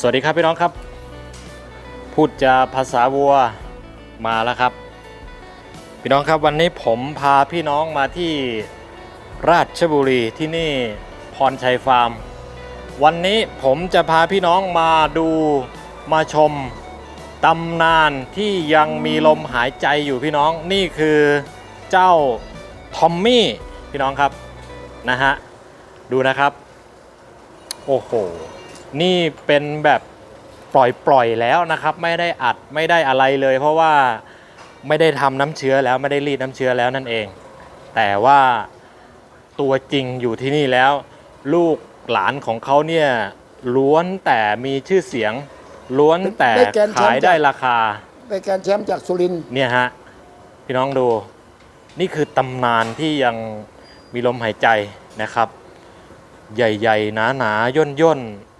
สวัสดีครับพี่น้องครับ พูดจาภาษาวัวมาแล้วครับ พี่น้องครับวันนี้ผมพาพี่น้องมาที่ราชบุรีที่นี่พรชัยฟาร์ม วันนี้ผมจะพาพี่น้องมาดูมาชมตำนานที่ยังมีลมหายใจอยู่พี่น้องนี่คือเจ้าทอมมี่พี่น้องครับนะฮะดูนะครับ โอ้โห นี่เป็นแบบปล่อยปล่อยๆแล้วนะครับ ไม่ได้อัดไม่ได้อะไรเลย เพราะว่าไม่ได้ทำน้ำเชื้อแล้วไม่ได้รีดน้ำเชื้อแล้วนั่นเอง แต่ว่าตัวจริงอยู่ที่นี่แล้ว ลูกหลานของเขาเนี่ยล้วนแต่มีชื่อเสียง ล้วนแต่ได้แกนแชมป์ขายได้ราคาได้การแชมป์จากสุรินทร์เนี่ยฮะพี่น้องดู นี่คือตำนานที่ยังมีลมหายใจนะครับ ใหญ่ๆ หนาๆ ย่นย่นๆ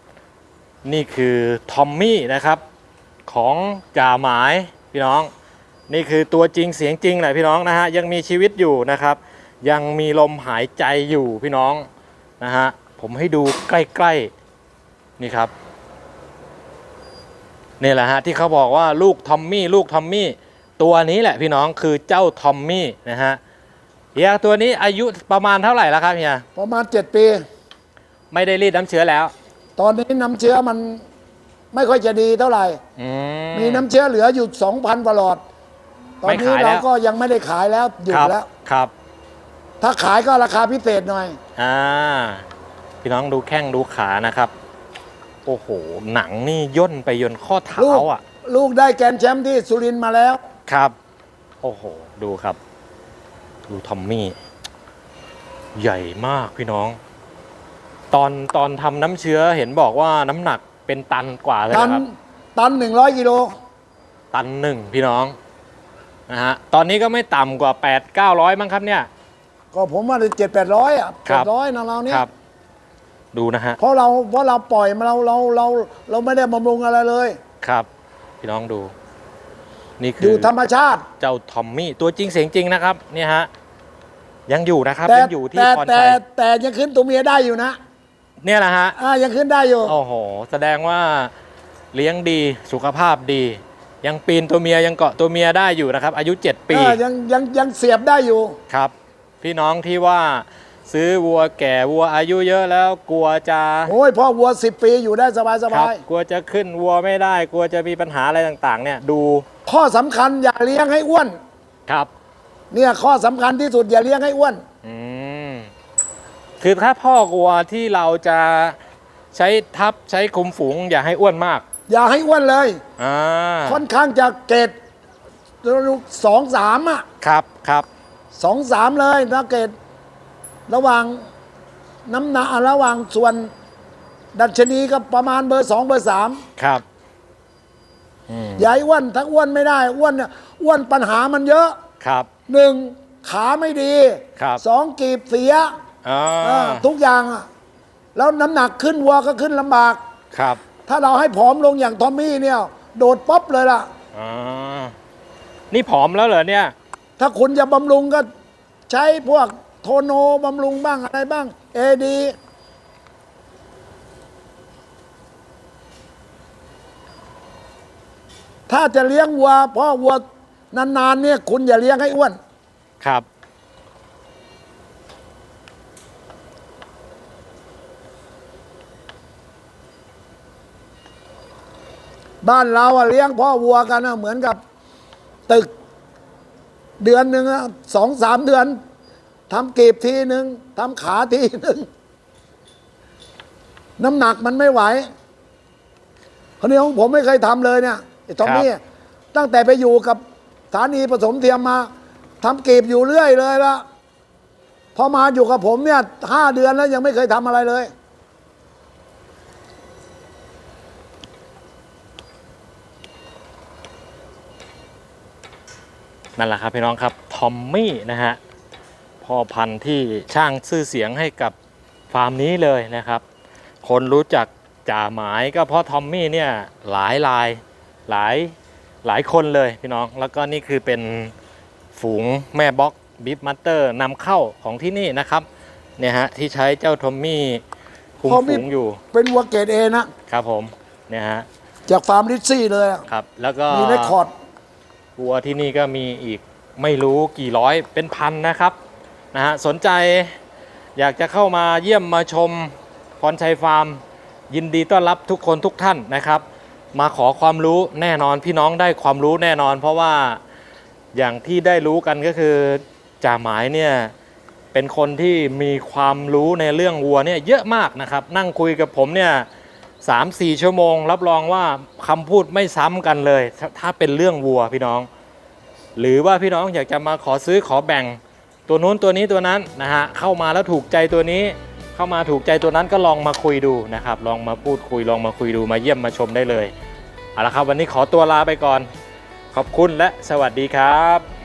นี่คือทอมมี่นะครับของจ่าหมายพี่น้อง นี่คือตัวจริงเสียงจริงแหละพี่น้องนะฮะยังมีชีวิตอยู่นะครับ ยังมีลมหายใจอยู่พี่น้องนะฮะผมให้ดูใกล้ๆนี่ครับนี่แหละฮะที่เขาบอกว่าลูกทอมมี่ลูกทอมมี่ตัวนี้แหละพี่น้องคือเจ้าทอมมี่นะฮะเฮียตัวนี้อายุประมาณเท่าไหร่แล้วครับเฮียประมาณ 7 ปี ไม่ได้รีดน้ำเชื้อแล้ว ตอนนี้น้ำเชื้อมันไม่ค่อยจะดีเท่าไหร่ อืมีน้ำเชื้อเหลืออยู่ 2,000กว่าหลอด ตอนไม่นี้ขายแล้เราวก็ยังไม่ได้ขายแล้วหยุคดรับแล้ว ครับถ้าขายก็ราคาพิเศษหน่อย อ่าพี่น้องดูแข้งดูขานะครับ โอ้โห หนังนี่ย่นไปยนข้อเท้าลูกอะ ลูกได้แกรนด์แชมป์ที่สุรินทร์มาแล้ว ครับ โอ้โห ดูครับ ดูทอมมี่ ใหญ่มากพี่น้อง ตอนตอนทำน้ำเชื้อเห็นบอกว่าน้ำหนักเป็นตันกว่าเลยตันนะครับ ตัน100กิโลตันหนึ่งพี่น้องนะฮะตอนนี้ก็ไม่ต่ำกว่า 8 9 0 0มั้งครับเนี่ย ก็ผมว่าเจ็ดแปดร้อยอะครัเจ็บดร้อยนะเราเนี่ย ครับ ดูนะฮะเพราะเราเพราะเราปล่อยมาเราเราเราเราไม่ได้บำรุงอะไรเลย ครับ พี่น้องดู นี่คือยู่อธรรมชาติ เจ้าทอมมี่ตัวจริงเสียงจริงนะครับเนี่ยฮะยังอยู่นะครับแต่ยังอยู่ที่แต่พรแต่ชัยแต่ยังขึ้นตัวเมียได้อยู่นะ เนี่ยแหละฮะอ่ายังขึ้นได้อยู่โอ้โห แสดงว่าเลี้ยงดีสุขภาพดี ยังปีนตัวเมียยังเกาะตัวเมียได้อยู่นะครับ อายุ 7 ปีเออยังยังยังเสียบได้อยู่ ครับ พี่น้องที่ว่าซื้อวัวแก่วัวอายุเยอะแล้วกลัวจะโอ้ยพ่อวัวสิบปีอยู่ได้สบายสครับบายกลัวจะขึ้นวัวไม่ได้ กลัวจะมีปัญหาอะไรต่างๆ เนี่ยดูข้อสำคัญอย่าเลี้ยงให้อ้วน ครับเนี่ยข้อสำคัญที่สุดอย่าเลี้ยงให้อ้วน อืม คือถ้าพ่อกลัวที่เราจะใช้ทับใช้คุมฝูง อย่าให้อ้วนมากอย่าให้อ้วนเลย อ่าค่อนข้างจะเกรดสองสามอะครับครับสองสามเลยนะเกรดระหว่างน้ำหนักระหว่างส่วนดัชนีก็ประมาณเบอร์สองเบอร์สามครับอืมอย่าให้อ้วนถ้าอ้วนไม่ได้ อ้วนเนี่ยอ้วนปัญหามันเยอะครับ หนึ่งขาไม่ดีครับ สองกีบเสีย อ่าเออทุกอย่างอะแล้วน้ำหนักขึ้นวัวก็ขึ้นลำบาก ครับถ้าเราให้ผอมลงอย่างทอมมี่เนี่ย โดดป๊อปเลยล่ะ อ่านี่ผอมแล้วเหรอเนี่ย ถ้าคุณจะบำรุงก็ใช้พวกโทโนบำรุงบ้างอะไรบ้าง เอดี ถ้าจะเลี้ยงวัวเพราะวัวนานๆเนี่ยคุณอย่าเลี้ยงให้อ้วน ครับ บ้านเราอะเลี้ยงพ่อวัวกันอะเหมือนกับตึกเดือนหนึ่งอะสองสามเดือนทำกีบทีหนึ่งทำขาทีหนึ่งน้ำหนักมันไม่ไหวคนนี้ของผมไม่เคยทำเลยเนี่ยไอ้ทอมมี่ตั้งแต่ไปอยู่กับสถานีผสมเทียมมาทำกีบอยู่เรื่อยเลยละพอมาอยู่กับผมเนี่ยห้าเดือนแล้วยังไม่เคยทำอะไรเลย นั่นแหละครับพี่น้องครับทอมมี่นะฮะพ่อพันธุ์ที่ช่างชื่อเสียงให้กับฟาร์มนี้เลยนะครับ คนรู้จักจ่าหมายก็เพราะทอมมี่เนี่ยหลายลายหลายหลายคนเลยพี่น้อง แล้วก็นี่คือเป็นฝูงแม่บ็อกบิฟมัตเตอร์นำเข้าของที่นี่นะครับเนี่ยฮะที่ใช้เจ้าทอมมี่คุมทอมมี่ฝูงอยู่เป็นวัวเกรดเอนะครับผมเนี่ยฮะจากฟาร์มลิซซี่เลยอะครับ แล้วก็มีเรคคอร์ด วัวที่นี่ก็มีอีกไม่รู้กี่ร้อยเป็นพันนะครับนะฮะสนใจอยากจะเข้ามาเยี่ยมมาชมพรชัยฟาร์ม ยินดีต้อนรับทุกคนทุกท่านนะครับ มาขอความรู้แน่นอนพี่น้องได้ความรู้แน่นอน เพราะว่าอย่างที่ได้รู้กันก็คือจ่าหมายเนี่ยเป็นคนที่มีความรู้ในเรื่องวัวเนี่ยเยอะมากนะครับ นั่งคุยกับผมเนี่ย สามสี่ชั่วโมง รับรองว่าคำพูดไม่ซ้ำกันเลยถ้าถ้าเป็นเรื่องวัวพี่น้อง หรือว่าพี่น้องอยากจะมาขอซื้อขอแบ่ง ตัวนู้นตัวนี้ตัวนั้นนะฮะเข้ามาแล้วถูกใจตัวนี้ เข้ามาถูกใจตัวนั้นก็ลองมาคุยดูนะครับ ลองมาพูดคุยลองมาคุยดูมาเยี่ยมมาชมได้เลยเอาละครับ วันนี้ขอตัวลาไปก่อน ขอบคุณและสวัสดีครับ